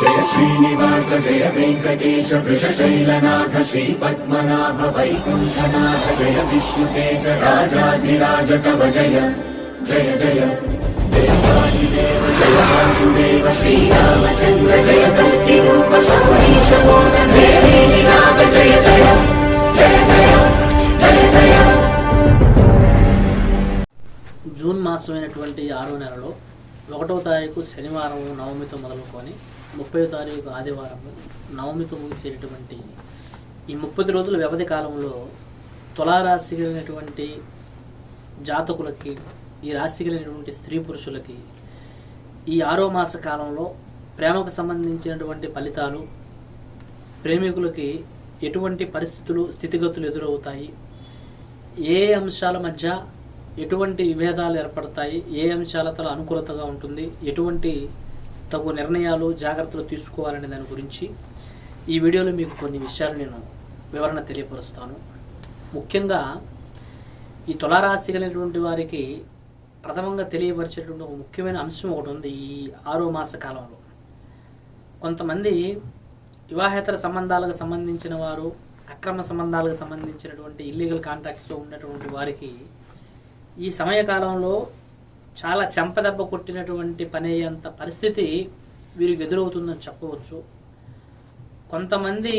జయ శ్రీనివాస జయ వెంకటేశ వృషశైలనాథ శ్రీ పద్మనాభ వైకుంఠనాథ జయ విష్ణుతేజ రాజాధిరాజ కవ జయ జయ జయ. దేవాదిదేవ జయ వాసుదేవ శ్రీరామచంద్ర జయ కల్కి రూప సౌరీశ నాథ జయ జయ జయ జయ జయ జయ. జూన్ మాసమైనటువంటి ఆరో నెలలో ఒకటో తారీఖు శనివారం నవమితో మొదలుకొని ముప్పై తారీఖు ఆదివారము నవమితో ముగిసేటటువంటి ఈ ముప్పై రోజుల వ్యవధి కాలంలో తులారాశి కలిగినటువంటి జాతకులకి ఈ రాశి కలిగినటువంటి స్త్రీ పురుషులకి ఈ ఆరో మాస కాలంలో ప్రేమకు సంబంధించినటువంటి ఫలితాలు ప్రేమికులకి ఎటువంటి పరిస్థితులు స్థితిగతులు ఎదురవుతాయి ఏ అంశాల మధ్య ఎటువంటి విభేదాలు ఏర్పడతాయి ఏ అంశాలతో అనుకూలతగా ఉంటుంది ఎటువంటి తగు నిర్ణయాలు జాగ్రత్తలు తీసుకోవాలనే దాని గురించి ఈ వీడియోలో మీకు కొన్ని విషయాలు నేను వివరణ తెలియపరుస్తాను. ముఖ్యంగా ఈ తులారాశి కలిగినటువంటి వారికి ప్రథమంగా తెలియపరిచేటువంటి ఒక ముఖ్యమైన అంశం ఒకటి ఉంది ఈ ఆరో మాస కాలంలో. కొంతమంది వివాహేతర సంబంధాలకు సంబంధించిన వారు అక్రమ సంబంధాలకు సంబంధించినటువంటి ఇల్లీగల్ కాంట్రాక్ట్స్ ఉన్నటువంటి వారికి ఈ సమయకాలంలో చాలా చెంపదెబ్బ కొట్టినటువంటి పని అయ్యేంత పరిస్థితి వీరికి ఎదురవుతుందని చెప్పవచ్చు. కొంతమంది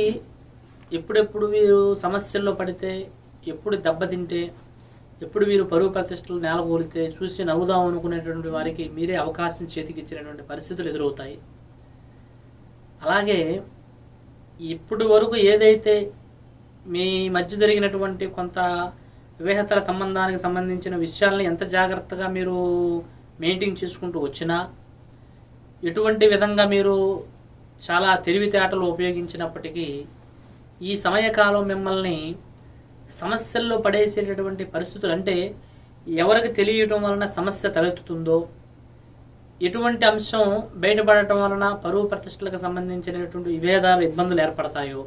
ఎప్పుడెప్పుడు వీరు సమస్యల్లో పడితే ఎప్పుడు దెబ్బతింటే ఎప్పుడు వీరు పరువు ప్రతిష్టలు నేలగోలితే చూసి నవ్వుదాం అనుకునేటువంటి వారికి మీరే అవకాశం చేతికిచ్చినటువంటి పరిస్థితులు ఎదురవుతాయి. అలాగే ఇప్పటి వరకు ఏదైతే మీ మధ్య జరిగినటువంటి కొంత వివేహతర సంబంధానికి సంబంధించిన విషయాలను ఎంత జాగ్రత్తగా మీరు మెయింటైన్ చేసుకుంటూ వచ్చినా ఎటువంటి విధంగా మీరు చాలా తెలివితేటలు ఉపయోగించినప్పటికీ ఈ సమయకాలం మిమ్మల్ని సమస్యల్లో పడేసేటటువంటి పరిస్థితులు అంటే ఎవరికి తెలియటం వలన సమస్య తలెత్తుతుందో ఎటువంటి అంశం బయటపడటం వలన పరువు ప్రతిష్టలకు సంబంధించినటువంటి విభేదాలు ఇబ్బందులు ఏర్పడతాయో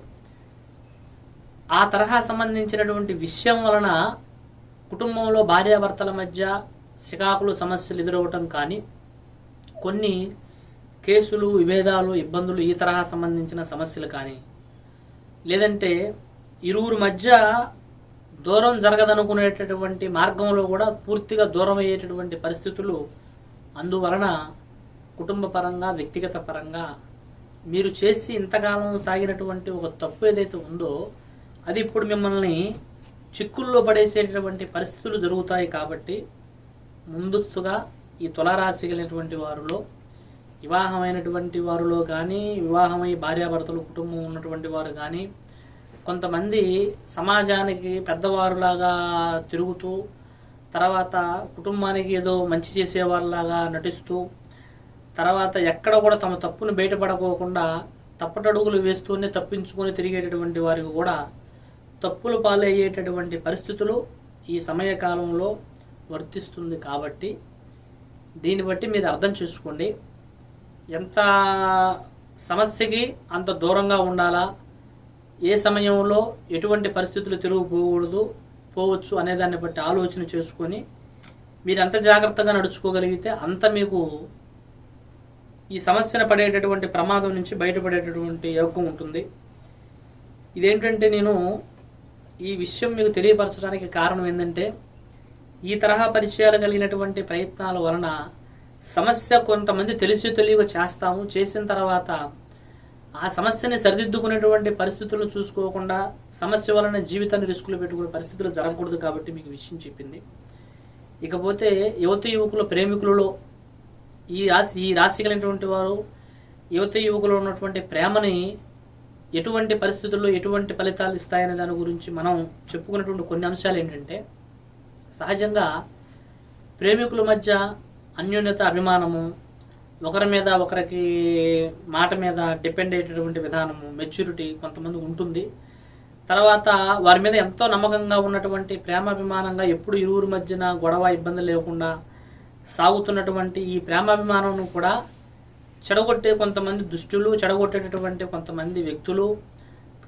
ఆ తరహా సంబంధించినటువంటి విషయం వలన కుటుంబంలో భార్యాభర్తల మధ్య సికాకులు సమస్యలు ఎదురవటం కానీ కొన్ని కేసులు విభేదాలు ఇబ్బందులు ఈ తరహా సంబంధించిన సమస్యలు కానీ లేదంటే ఇరువురు మధ్య దూరం జరగదనుకునేటటువంటి మార్గంలో కూడా పూర్తిగా దూరం అయ్యేటటువంటి పరిస్థితులు అందువలన కుటుంబ పరంగా వ్యక్తిగత పరంగా మీరు చేసి ఇంతకాలం సాగినటువంటి ఒక తప్పు ఏదైతే ఉందో అది ఇప్పుడు మిమ్మల్ని చిక్కుల్లో పడేసేటటువంటి పరిస్థితులు జరుగుతాయి కాబట్టి ముందస్తుగా ఈ తులారాశి కలిగినటువంటి వారిలో వివాహమైనటువంటి వారిలో కానీ వివాహమై భార్యాభర్తలు కుటుంబం ఉన్నటువంటి వారు కానీ కొంతమంది సమాజానికి పెద్దవారులాగా తిరుగుతూ తర్వాత కుటుంబానికి ఏదో మంచి చేసేవారిలాగా నటిస్తూ తర్వాత ఎక్కడ కూడా తమ తప్పును బయటపడకోకుండా తప్పటడుగులు వేస్తూనే తప్పించుకొని తిరిగేటటువంటి వారికి కూడా తప్పులు పాలయ్యేటటువంటి పరిస్థితులు ఈ సమయకాలంలో వర్తిస్తుంది కాబట్టి దీన్ని బట్టి మీరు అర్థం చేసుకోండి. ఎంత సమస్యకి అంత దూరంగా ఉండాలా? ఏ సమయంలో ఎటువంటి పరిస్థితులు తిరుగుపోకూడదు పోవచ్చు అనే దాన్ని బట్టి ఆలోచన చేసుకొని మీరు ఎంత జాగ్రత్తగా నడుచుకోగలిగితే అంత మీకు ఈ సమస్యను పడేటటువంటి ప్రమాదం నుంచి బయటపడేటటువంటి యోగం ఉంటుంది. ఇదేంటంటే నేను ఈ విషయం మీకు తెలియపరచడానికి కారణం ఏంటంటే ఈ తరహా పరిచయాలు కలిగినటువంటి ప్రయత్నాల వలన సమస్య కొంతమంది తెలిసి తెలియక చేస్తాము. చేసిన తర్వాత ఆ సమస్యని సరిదిద్దుకునేటువంటి పరిస్థితులను చూసుకోకుండా సమస్య వలన జీవితాన్ని రిస్కులు పెట్టుకునే పరిస్థితులు జరగకూడదు కాబట్టి మీకు విషయం చెప్పింది. ఇకపోతే యువత యువకుల ప్రేమికులలో ఈ రాశి ఈ రాశి కలిగినటువంటి వారు యువత యువకులు ఉన్నటువంటి ప్రేమని ఎటువంటి పరిస్థితుల్లో ఎటువంటి ఫలితాలు ఇస్తాయనే దాని గురించి మనం చెప్పుకున్నటువంటి కొన్ని అంశాలు ఏంటంటే సహజంగా ప్రేమికుల మధ్య అన్యోన్యత అభిమానము ఒకరి మీద ఒకరికి మాట మీద డిపెండ్ అయ్యేటటువంటి విధానము మెచ్యూరిటీ కొంతమంది ఉంటుంది. తర్వాత వారి మీద ఎంతో నమ్మకంగా ఉన్నటువంటి ప్రేమాభిమానంగా ఎప్పుడు ఇరువురి మధ్యన గొడవ ఇబ్బంది లేకుండా సాగుతున్నటువంటి ఈ ప్రేమాభిమానం కూడా చెడగొట్టే కొంతమంది దుష్టులు చెడగొట్టేటటువంటి కొంతమంది వ్యక్తులు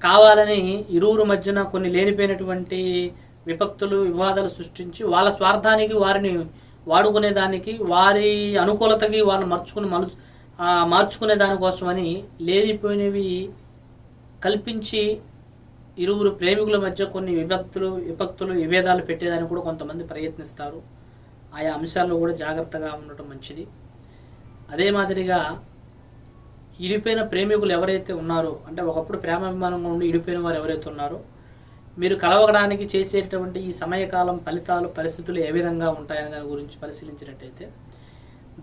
కావాలని ఇరువురు మధ్యన కొన్ని లేనిపోయినటువంటి విపక్తులు వివాదాలు సృష్టించి వాళ్ళ స్వార్థానికి వారిని వాడుకునే దానికి వారి అనుకూలతకి వాళ్ళని మర్చుకుని మలు మార్చుకునే దానికోసమని లేనిపోయినవి కల్పించి ఇరువురు ప్రేమికుల మధ్య కొన్ని విభక్తులు విభక్తులు విభేదాలు పెట్టేదానికి కూడా కొంతమంది ప్రయత్నిస్తారు. ఆయా అంశాల్లో కూడా జాగ్రత్తగా ఉండటం మంచిది. అదే మాదిరిగా ఇడిపోయిన ప్రేమికులు ఎవరైతే ఉన్నారో అంటే ఒకప్పుడు ప్రేమాభిమానంగా ఉండి ఇడిపోయిన వారు ఎవరైతే ఉన్నారో మీరు కలవడానికి చేసేటటువంటి ఈ సమయకాలం ఫలితాలు పరిస్థితులు ఏ విధంగా ఉంటాయనే దాని గురించి పరిశీలించినట్టయితే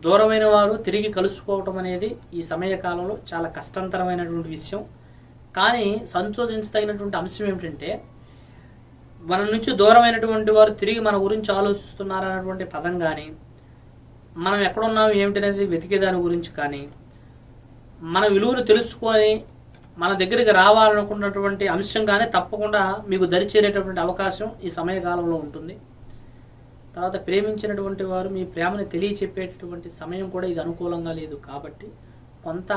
దూరమైన వారు తిరిగి కలుసుకోవటం అనేది ఈ సమయకాలంలో చాలా కష్టంతరమైనటువంటి విషయం. కానీ సంతోషించదగినటువంటి అంశం ఏమిటంటే మన నుంచి దూరమైనటువంటి వారు తిరిగి మన గురించి ఆలోచిస్తున్నారనేటువంటి పదం కానీ మనం ఎక్కడున్నాం ఏమిటనేది వెతికే దాని గురించి కానీ మన విలువను తెలుసుకొని మన దగ్గరికి రావాలనుకున్నటువంటి అంశం కానీ తప్పకుండా మీకు దరిచేరేటటువంటి అవకాశం ఈ సమయకాలంలో ఉంటుంది. తర్వాత ప్రేమించినటువంటి వారు మీ ప్రేమను తెలియచెప్పేటటువంటి సమయం కూడా ఇది అనుకూలంగా లేదు కాబట్టి కొంత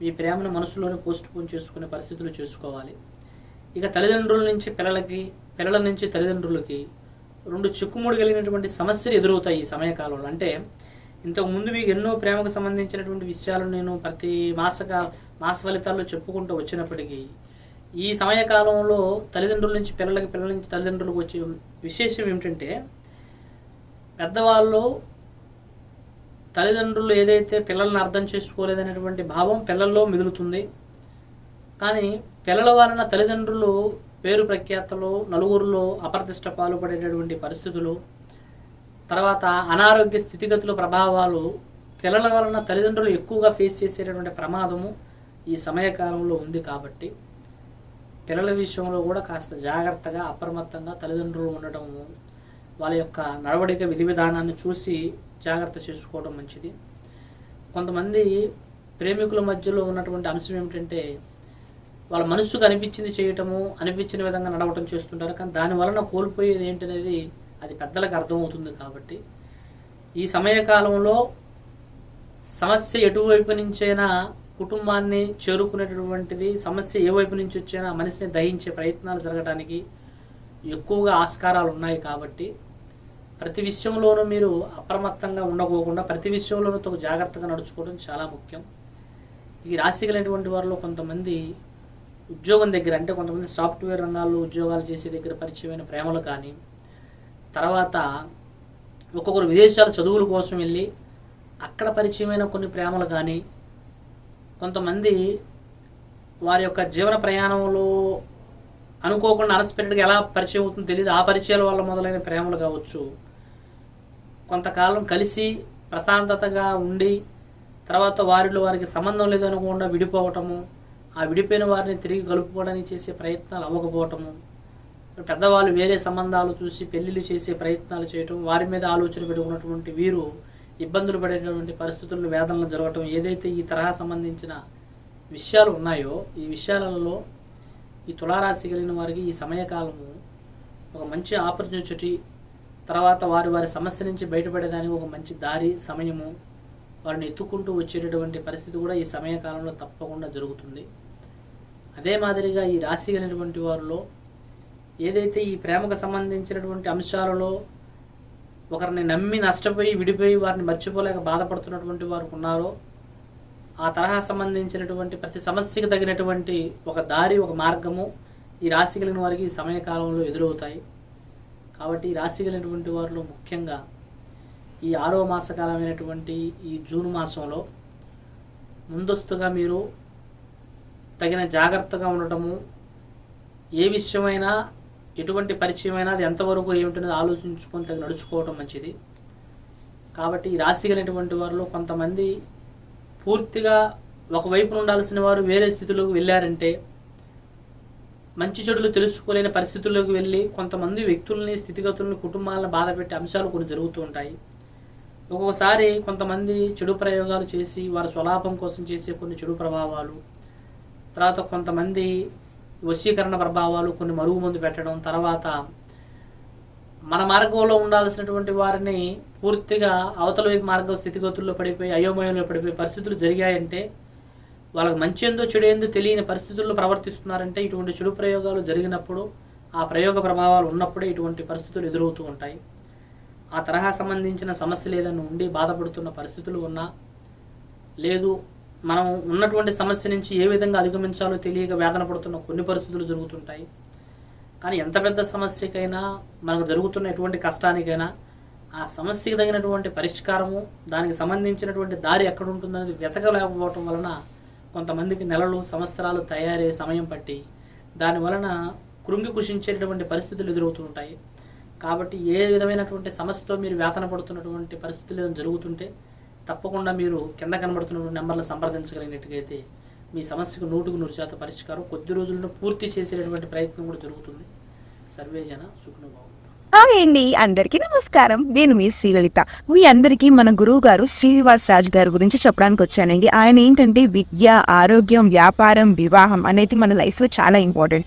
మీ ప్రేమను మనసులోనే పోస్ట్ పోన్ చేసుకునే పరిస్థితులు చేసుకోవాలి. ఇక తల్లిదండ్రుల నుంచి పిల్లలకి పిల్లల నుంచి తల్లిదండ్రులకి రెండు చిక్కుముడి కలిగినటువంటి సమస్యలు ఎదురవుతాయి ఈ సమయకాలంలో. అంటే ఇంతకు ముందు మీకు ఎన్నో ప్రేమకు సంబంధించినటువంటి విషయాలు నేను ప్రతి మాసక మాస ఫలితాల్లో చెప్పుకుంటూ వచ్చినప్పటికీ ఈ సమయకాలంలో తల్లిదండ్రుల నుంచి పిల్లలకి పిల్లల నుంచి తల్లిదండ్రులకు వచ్చే విశేషం ఏమిటంటే పెద్దవాళ్ళు తల్లిదండ్రులు ఏదైతే పిల్లల్ని అర్థం చేసుకోలేదనేటువంటి భావం పిల్లల్లో మిగులుతుంది కానీ పిల్లల వలన తల్లిదండ్రులు పేరు ప్రఖ్యాతలు నలుగురిలో అప్రతిష్ట పాల్పడేటటువంటి పరిస్థితులు తర్వాత అనారోగ్య స్థితిగతుల ప్రభావాలు పిల్లల వలన తల్లిదండ్రులు ఎక్కువగా ఫేస్ చేసేటటువంటి ప్రమాదము ఈ సమయకాలంలో ఉంది కాబట్టి పిల్లల విషయంలో కూడా కాస్త జాగ్రత్తగా అప్రమత్తంగా తల్లిదండ్రులు ఉండటము వాళ్ళ యొక్క నడవడిక విధి విధానాన్ని చూసి జాగ్రత్త చేసుకోవడం మంచిది. కొంతమంది ప్రేమికుల మధ్యలో ఉన్నటువంటి అంశం ఏమిటంటే వాళ్ళ మనసుకు అనిపించింది చేయటము అనిపించిన విధంగా నడవటం చేస్తుంటారు. కానీ దాని వలన కోల్పోయేది ఏంటనేది అది పెద్దలకు అర్థమవుతుంది కాబట్టి ఈ సమయకాలంలో సమస్య ఎటువైపు నుంచైనా కుటుంబాన్ని చేరుకునేటటువంటిది సమస్య ఏ వైపు నుంచి వచ్చినా మనిషిని దహించే ప్రయత్నాలు జరగడానికి ఎక్కువగా ఆస్కారాలు ఉన్నాయి కాబట్టి ప్రతి విషయంలోనూ మీరు అప్రమత్తంగా ఉండకోకుండా ప్రతి విషయంలోనూ తగు జాగ్రత్తగా నడుచుకోవడం చాలా ముఖ్యం. ఈ రాశి కలిగినటువంటి వారిలో కొంతమంది ఉద్యోగం దగ్గర అంటే కొంతమంది సాఫ్ట్వేర్ రంగాల్లో ఉద్యోగాలు చేసే దగ్గర పరిచయమైన ప్రేమలు కానీ తర్వాత ఒక్కొక్కరు విదేశాలు చదువుల కోసం వెళ్ళి అక్కడ పరిచయమైన కొన్ని ప్రేమలు కానీ కొంతమంది వారి యొక్క జీవన ప్రయాణంలో అనుకోకుండా అన్స్పెక్టెడ్గా ఎలా పరిచయం అవుతుందో తెలియదు ఆ పరిచయాల వల్ల మొదలైన ప్రేమలు కావచ్చు. కొంతకాలం కలిసి ప్రశాంతతగా ఉండి తర్వాత వారిలో వారికి సంబంధం లేదనుకోకుండా విడిపోవటము ఆ విడిపోయిన వారిని తిరిగి కలుపుకోవడానికి చేసే ప్రయత్నాలు అవ్వకపోవటము పెద్దవాళ్ళు వేరే సంబంధాలు చూసి పెళ్ళిళ్ళు చేసే ప్రయత్నాలు చేయటం వారి మీద ఆలోచన పెట్టుకున్నటువంటి వీరు ఇబ్బందులు పడేటటువంటి పరిస్థితుల్లో వేదనలు జరగటం ఏదైతే ఈ తరహా సంబంధించిన విషయాలు ఉన్నాయో ఈ విషయాలలో ఈ తులారాశి కలిగిన వారికి ఈ సమయకాలము ఒక మంచి ఆపర్చునిటీ తర్వాత వారి వారి సమస్య నుంచి బయటపడేదానికి ఒక మంచి దారి సమయము వారిని ఎత్తుకుంటూ వచ్చేటటువంటి పరిస్థితి కూడా ఈ సమయకాలంలో తప్పకుండా జరుగుతుంది. అదే మాదిరిగా ఈ రాశి కలిగినటువంటి వారిలో ఏదైతే ఈ ప్రేమకు సంబంధించినటువంటి అంశాలలో ఒకరిని నమ్మి నష్టపోయి విడిపోయి వారిని మర్చిపోలేక బాధపడుతున్నటువంటి వారు ఉన్నారో ఆ తరహా సంబంధించినటువంటి ప్రతి సమస్యకు తగినటువంటి ఒక దారి ఒక మార్గము ఈ రాశి కలిగిన వారికి ఈ సమయకాలంలో ఎదురవుతాయి. కాబట్టి ఈ రాశి కలిగినటువంటి వారిలో ముఖ్యంగా ఈ ఆరో మాసకాలమైనటువంటి ఈ జూన్ మాసంలో ముందస్తుగా మీరు తగిన జాగ్రత్తగా ఉండటము ఏ విషయమైనా ఎటువంటి పరిచయమైనా అది ఎంతవరకు ఏమిటనేది ఆలోచించుకొని తగిన నడుచుకోవటం మంచిది. కాబట్టి ఈ రాశి కలిగినటువంటి వారిలో కొంతమంది పూర్తిగా ఒకవైపు ఉండాల్సిన వారు వేరే స్థితిలోకి వెళ్ళారంటే మంచి చెడులు తెలుసుకోలేని పరిస్థితుల్లోకి వెళ్ళి కొంతమంది వ్యక్తుల్ని స్థితిగతుల్ని కుటుంబాలను బాధపెట్టే అంశాలు కొన్ని జరుగుతూ ఉంటాయి. ఒక్కొక్కసారి కొంతమంది చెడు ప్రయోగాలు చేసి వారి స్వలాభం కోసం చేసే కొన్ని చెడు ప్రభావాలు తర్వాత కొంతమంది వశీకరణ ప్రభావాలు కొన్ని మరుగు మందు పెట్టడం తర్వాత మన మార్గంలో ఉండాల్సినటువంటి వారిని పూర్తిగా అవతల వైపు మార్గం స్థితిగతుల్లో పడిపోయి అయోమయంలో పడిపోయి పరిస్థితులు జరిగాయంటే వాళ్ళకి మంచి ఏందో చెడు ఏందో తెలియని పరిస్థితుల్లో ప్రవర్తిస్తున్నారంటే ఇటువంటి చెడు ప్రయోగాలు జరిగినప్పుడు ఆ ప్రయోగ ప్రభావాలు ఉన్నప్పుడే ఇటువంటి పరిస్థితులు ఎదురవుతూ ఉంటాయి. ఆ తరహా సంబంధించిన సమస్యలు ఏదైనా ఉండి బాధపడుతున్న పరిస్థితులు ఉన్నా లేదు మనం ఉన్నటువంటి సమస్య నుంచి ఏ విధంగా అధిగమించాలో తెలియక వేదన పడుతున్న కొన్ని పరిస్థితులు జరుగుతుంటాయి. కానీ ఎంత పెద్ద సమస్యకైనా మనకు జరుగుతున్న ఎటువంటి కష్టానికైనా ఆ సమస్యకి తగినటువంటి పరిష్కారము దానికి సంబంధించినటువంటి దారి ఎక్కడ ఉంటుందనేది వెతకలేకపోవటం వలన కొంతమందికి నెలలు సంవత్సరాలు తయారయ్యే సమయం పట్టి దాని వలన కృంగి కుషించేటటువంటి పరిస్థితులు ఎదురవుతుంటాయి కాబట్టి ఏ విధమైనటువంటి సమస్యతో మీరు వేతన పడుతున్నటువంటి పరిస్థితులు ఏదైనా జరుగుతుంటే తప్పకుండా మీరు కింద కనబడుతున్న నెంబర్లు సంప్రదించగలిగినట్టుగైతే మీ సమస్యకు నూటుకు నూరు శాతం పరిష్కారం కొద్ది రోజుల్లో పూర్తి చేసేటటువంటి ప్రయత్నం కూడా జరుగుతుంది. సర్వే జన హాయ్ అండి అందరికీ నమస్కారం. నేను మీ శ్రీలలిత. మీ అందరికీ మన గురువు గారు శ్రీనివాస్ రాజు గారి గురించి చెప్పడానికి వచ్చానండి. ఆయన ఏంటంటే విద్య ఆరోగ్యం వ్యాపారం వివాహం అనేది మన లైఫ్లో చాలా ఇంపార్టెంట్.